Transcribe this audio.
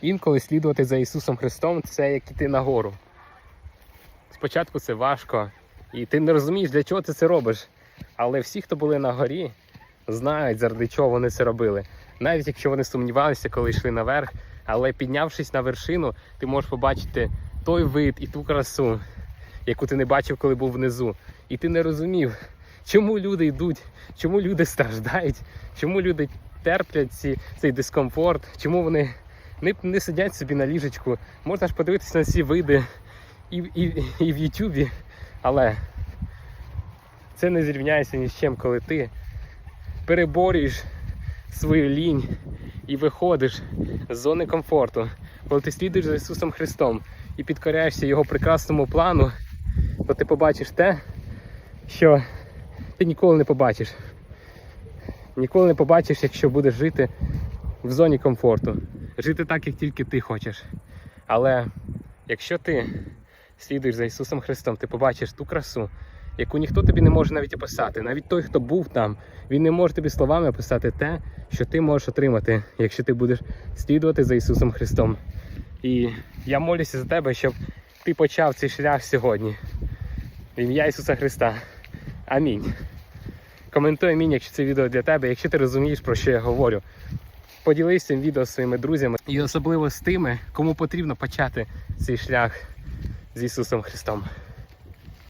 інколи слідувати за Ісусом Христом це як іти на гору. Спочатку це важко, і ти не розумієш, для чого ти це робиш. Але всі, хто були на горі, знають, заради чого вони це робили. Навіть якщо вони сумнівалися, коли йшли наверх, але піднявшись на вершину, ти можеш побачити той вид і ту красу, яку ти не бачив, коли був внизу. І ти не розумів, чому люди йдуть, чому люди страждають, чому люди терплять ці, цей дискомфорт, чому вони не, не сидять собі на ліжечку. Можна ж подивитися на ці види і, і, і в Ютубі, але це не зрівняється ні з чим, коли ти переборюєш свою лінь і виходиш з зони комфорту, коли ти слідуєш за Ісусом Христом і підкоряєшся Його прекрасному плану, то ти побачиш те, що ти ніколи не побачиш. Ніколи не побачиш, якщо будеш жити в зоні комфорту, жити так, як тільки ти хочеш. Але якщо ти слідуєш за Ісусом Христом, ти побачиш ту красу, яку ніхто тобі не може навіть описати. Навіть той, хто був там, він не може тобі словами описати те, що ти можеш отримати, якщо ти будеш слідувати за Ісусом Христом. І я молюся за тебе, щоб ти почав цей шлях сьогодні. В ім'я Ісуса Христа. Амінь. Коментуй амінь, якщо це відео для тебе, якщо ти розумієш, про що я говорю. Поділись цим відео зі своїми друзями і особливо з тими, кому потрібно почати цей шлях з Ісусом Христом.